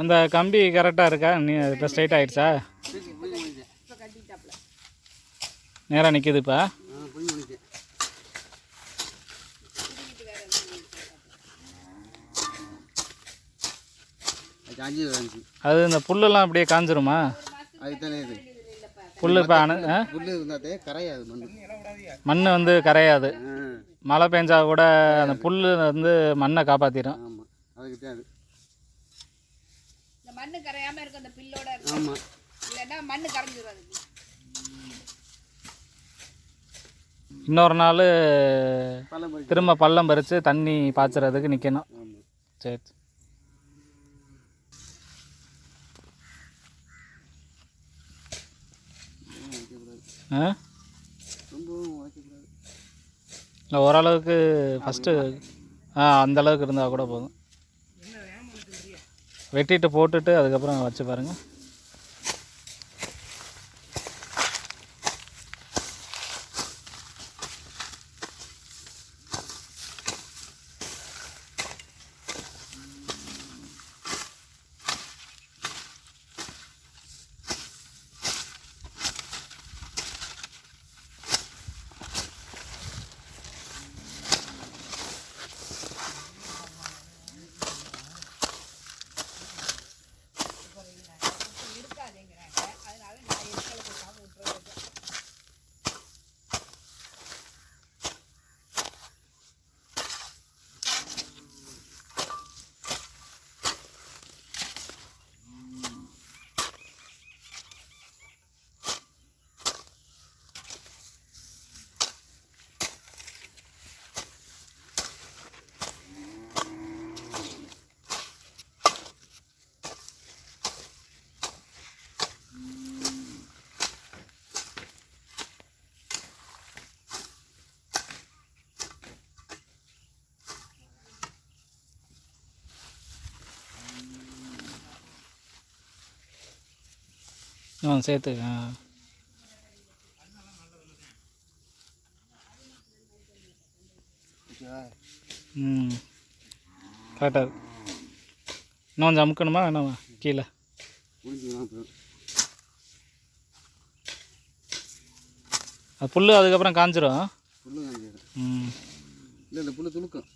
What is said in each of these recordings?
அந்த கம்பி கரெக்டாக இருக்கா? நீ இப்போ ஸ்ட்ரைட் ஆகிடுச்சா நேராக நிற்கிது இப்போ? அது இந்த புல்லெல்லாம் அப்படியே காஞ்சிருமா? இது புல் இப்போ அணு ஆ? கரையாது மண் வந்து கரையாது. மழை பெஞ்சா கூட அந்த புல் வந்து மண்ணை காப்பாற்றிடும் அதுக்கு தான் அது. மண்ணு கரையாம இருக்க அந்த பில்லோட இருக்கு ஆமாம் இல்லைன்னா மண்ணு கரைஞ்சிரும் அதுக்கு. இன்னொரு நாள் திரும்ப பள்ளம் பறித்து தண்ணி பாய்ச்சறதுக்கு நிற்கணும் சரி. ஆ? இல்லை ஓரளவுக்கு ஃபஸ்ட்டு ஆ அந்த அளவுக்கு இருந்தால் கூட போதும். வெட்டிட்டு போட்டுட்டு அதுக்கப்புறம் வச்சு பாருங்கள் ஆ சேர்த்து ஆ. ம். கரெக்டாக இன்னும் கொஞ்சம் அமுக்கணுமா வேணாமா? கீழே. அது புல் அதுக்கப்புறம் காஞ்சிரும். ம். இல்லை இந்த புல்லு துளுக்கும்.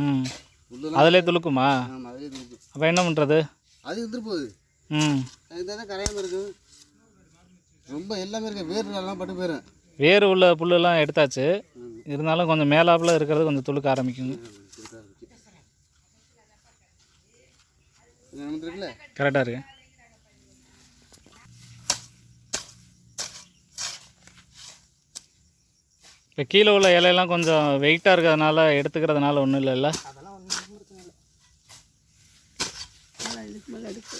ம். அதிலே துளுக்குமா? அப்போ என்ன பண்ணுறது அது இருந்துட்டு போகுது. ம். அதுக்கு தான் கரையாமல் இருக்கும் ரொம்ப எல்லாமே இருக்கு. வேர் எல்லாம் பட்டு போயிடும் வேறு உள்ள புல்லெல்லாம் எடுத்தாச்சு. இருந்தாலும் கொஞ்சம் மேலாப்பில் இருக்கிறது கொஞ்சம் துளுக்க ஆரம்பிக்குங்க. இருக்குல்ல கரெக்டாக இருக்கு. இப்போ கீழே உள்ள இலையெல்லாம் கொஞ்சம் வெயிட்டாக இருக்கிறதுனால எடுத்துக்கிறதுனால ஒன்றும் இல்லைல்ல? அதெல்லாம் ஒன்றும் பிரச்சனை இல்லை அதெல்லாம் இதுக்கு மேலே எடுத்து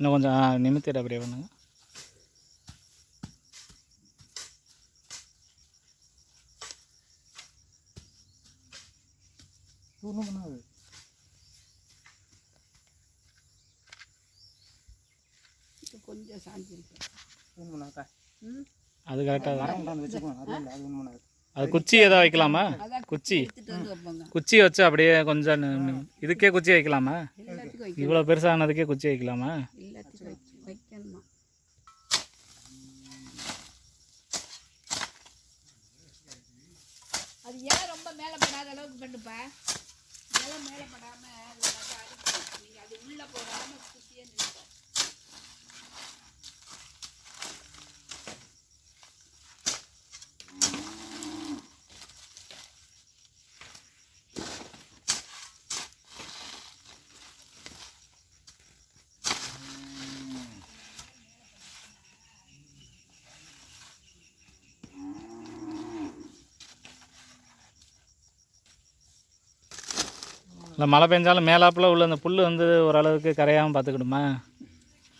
இன்னும் கொஞ்சம் ஆ, நிமித்திட்டு அப்படியே பண்ணுங்க. ஒன்றும் பண்ணாது. கொஞ்சம் அது கரெக்டாக அது குச்சி எதாவது வைக்கலாமா? குச்சி. எடுத்துட்டு வந்து வைப்பாங்க. குச்சி வச்சு அப்படியே கொஞ்சம் இதுக்கே குச்சி வைக்கலாமா? எல்லாத்துக்கும் வைக்க இவ்வளோ பெருசானதுக்கே குச்சி வைக்கலாமா? எல்லாத்துக்கும் வைக்க வைக்கணுமா? அது ஏன் ரொம்ப மேலே படாத அளவுக்கு பண்ணுப்பா இலை மேலே படாம அது நீங்கள் உள்ளே போடாம குத்தியே இல்லை மழை பெஞ்சாலும் மேலாப்பில் உள்ள அந்த புல் வந்து ஓரளவுக்கு கரையாமல் பார்த்துக்கிடுமா?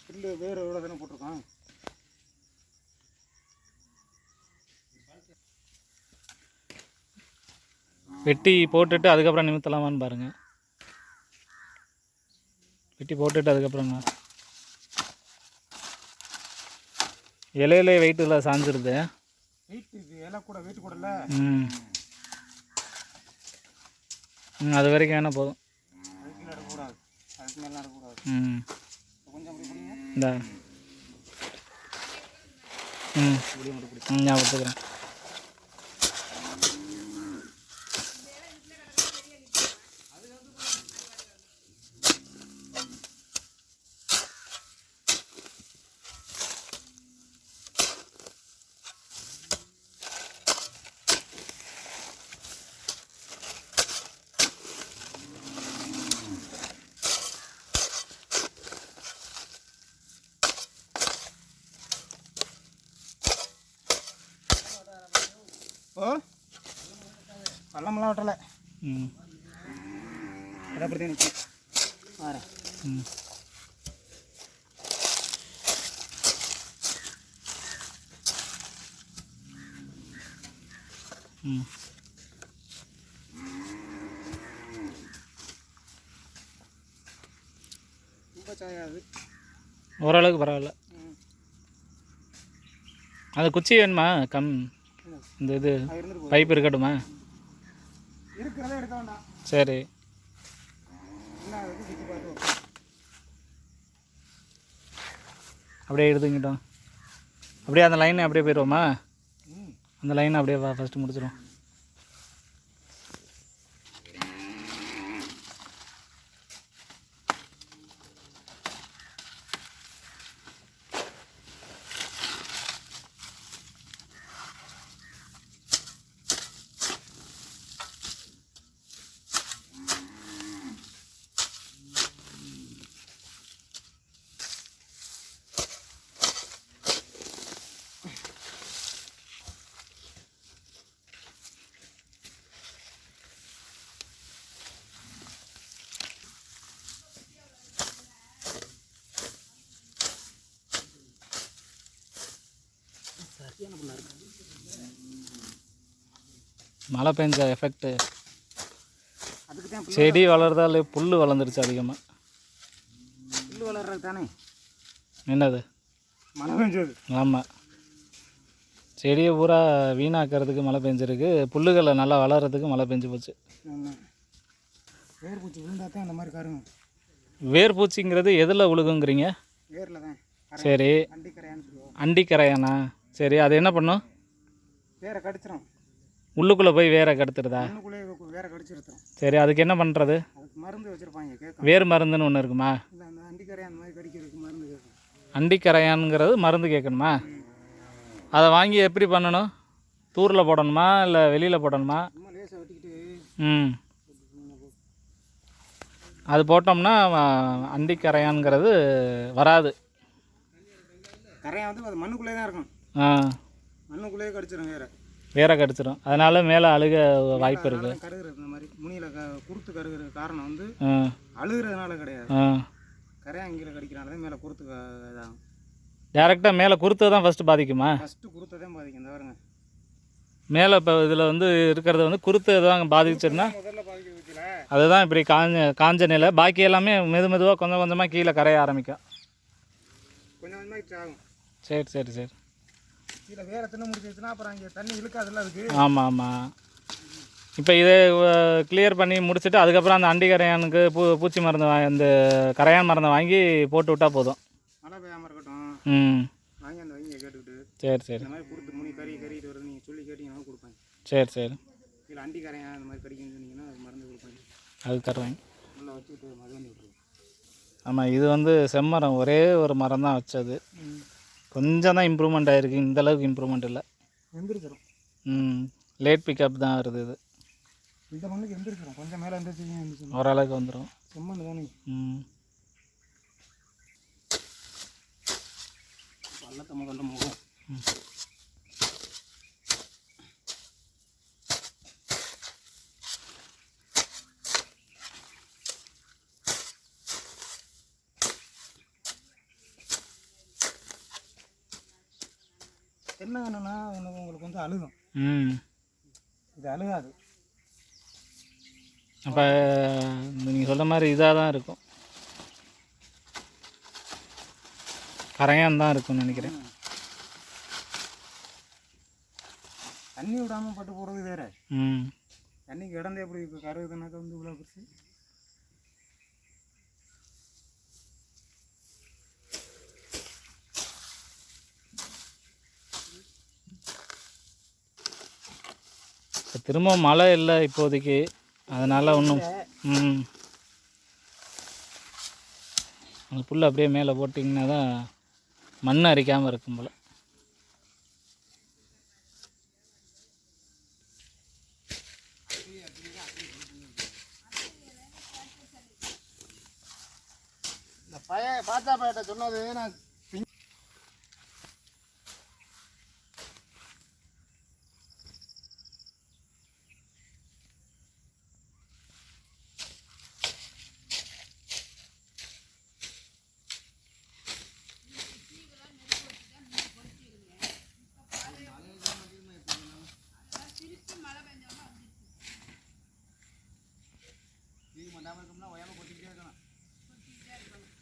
புல்லு வேறு எவ்வளோ தானே போட்டிருக்கோம் வெட்டி போட்டுட்டு அதுக்கப்புறம் நிமித்தலாமான்னு பாருங்கள் வெட்டி போட்டுட்டு அதுக்கப்புறம். என்ன? இலையிலே வெயிட்டில் சாஞ்சிருது. வெயிட் இது இலை கூட வெயிட் கூட இல்லை? ம். அது வரைக்கும் வேணால் போதும். ம். கொஞ்சம் இந்த. ம். இப்படி ஓ? பள்ளமெல்லாம் விட்டலை. ம். அதை அப்படி தான் நிற்கும் வரேன் ம். ம். ரொம்ப சாயாது. ஓரளவுக்கு பரவாயில்ல. ம். அந்த குச்சி வேணுமா? கம். இந்த இது பைப் இருக்கட்டுமா? இருக்கிறத எடுக்க வேண்டாம். சரி. அப்படியே எடுத்துக்கிட்டோம் அப்படியே அந்த லைனை அப்படியே போயிடுவோமா? அந்த லைனை அப்படியே ஃபஸ்ட்டு முடிச்சிடும் மழை பெஞ்ச எஃபெக்ட்டு செடி வளர்றதால புல் வளர்ந்துருச்சு அதிகமாக புல்லு வளர்றது தானே? என்னது? மழை பெஞ்சது. ஆமாம் செடியை பூரா வீணாக்கிறதுக்கு மழை பெஞ்சிருக்கு. புல்லுகளை நல்லா வளர்கிறதுக்கு மழை பெஞ்சு போச்சு. ஆமாம் வேர் பூச்சி விழுந்தா தான் அந்த மாதிரி கருங்க வேர் பூச்சிங்கிறது எதில் உழுகுங்கிறீங்க? வேரில் தான் சரி. அண்டிக்கரையானா? சரி அது என்ன பண்ணும்? வேரை கடிச்சிரும். உள்ளுக்குள்ளே போய் வேரை கடுத்துருதா மண்ணுக்குள்ளேயே வேரை கடிச்சிருத்தோம் சரி அதுக்கு என்ன பண்ணுறது மருந்து வச்சுருப்பாங்க கேட்கும் வேர் மருந்துன்னு ஒன்று இருக்குமா? இல்லை அந்த அண்டிக்கரை அந்த மாதிரி கடிக்கிறதுக்கு மருந்து கேட்கும் அண்டிக்கரையான்ங்கிறது மருந்து கேட்கணுமா? அதை வாங்கி எப்படி பண்ணணும்? தூரில் போடணுமா இல்லை வெளியில் போடணுமா? ம். அது போட்டோம்னா அண்டிக்கரையான்ங்கிறது வராது. கரையா வந்து அது மண்ணுக்குள்ளே தான் இருக்கும் ஆ. மண்ணுக்குள்ளேயே கடிச்சிரும் வேற. வேரை கடிச்சிடும் அதனால் மேலே அழுக வாய்ப்பு இருக்குது அதனால கருகுறது இந்த மாதிரி முனியில் க குருத்து கருகுற காரணம் வந்து அழுகுறதுனால கிடையாது. கரையாங்கில கடிக்கிறனால தான் மேலே குருத்து இதாகும். டேரெக்டாக மேலே குருத்தை தான் ஃபஸ்ட்டு பாதிக்குமா? ஃபஸ்ட்டு குருத்தை தான் பாதிக்கும். பாருங்க. மேலே இப்போ இதில் வந்து இருக்கிறது வந்து குருத்து தான் பாதிச்சிருந்தா? அதுதான் இப்படி காஞ்ச காஞ்ச நிலை. பாக்கி எல்லாமே மெது மெதுவாக கொஞ்சம் கொஞ்சமாக கீழே கரைய ஆரம்பிக்கும். கொஞ்சம் கொஞ்சமாக சரி சரி சரி. கீழே வேற தின்னு முடிச்சிருச்சுன்னா அப்புறம் அங்கே தண்ணி இழுக்காதுல்ல அதுக்கு? ஆமாம் ஆமாம் இப்போ இதை கிளியர் பண்ணி முடிச்சுட்டு அதுக்கப்புறம் அந்த அண்டி கரையானுக்கு பூ பூச்சி மருந்து வா- அந்த கரையான் மருந்தை வாங்கி போட்டு விட்டால் போதும். மழை பெய்யாமல் இருக்கட்டும். ம். வாங்கி அந்த வங்கியை கேட்டுக்கிட்டு. சரி சரி. இந்த மாதிரி கொடுத்து முனி கறி கறிட்டு வருது நீங்கள் சொல்லி கேட்டிங்கன்னா கொடுப்பாங்க சரி சரி. கீழே அண்டி கரையா அந்த மாதிரி கடிக்குன்னு சொன்னீங்கன்னா அது மருந்து கொடுப்பாங்க அது தருவாங்க நல்லா வச்சுக்கிட்டு மருந்து ஆமாம் இது வந்து செம்மரம். ஒரே ஒரு மரம் தான் வச்சது கொஞ்சம் தான் இம்ப்ரூவ்மெண்ட் ஆகிருக்கு இந்த அளவுக்கு இம்ப்ரூவ்மெண்ட் இல்லை. எந்திரிச்சிடும் ம் லேட் பிக்கப் தான் வருது இது. இந்த மண்ணுக்கு எந்திரிச்சிடும் கொஞ்சம் மேலே எந்திரிச்சிடும் ஓரளவுக்கு வந்துடும் செம்மண் தானே. ம். பள்ளத்தை முதல்ல முகம் என்ன வேணும்னா உனக்கு உங்களுக்கு வந்து அழுகும். ம். இது அழுகாது. அப்போ நீங்கள் சொல்கிற மாதிரி இதாக தான் இருக்கும். கரையான் தான் இருக்கும்னு நினைக்கிறேன். தண்ணி விடாமல் பட்டு போகிறது வேற. ம். தண்ணி இடந்தே எப்படி இப்போ கருகுதுனாக்கா வந்து இவ்வளோ பெருசு. திரும்ப மழை இல்லை இப்போதைக்கு. அதனால் ஒன்றும் ம். அந்த புல் அப்படியே மேலே போட்டிங்கன்னா தான் மண் அரிக்காமல் இருக்கும் போல். பாத்தா பையன்ட்ட சொன்னது நான்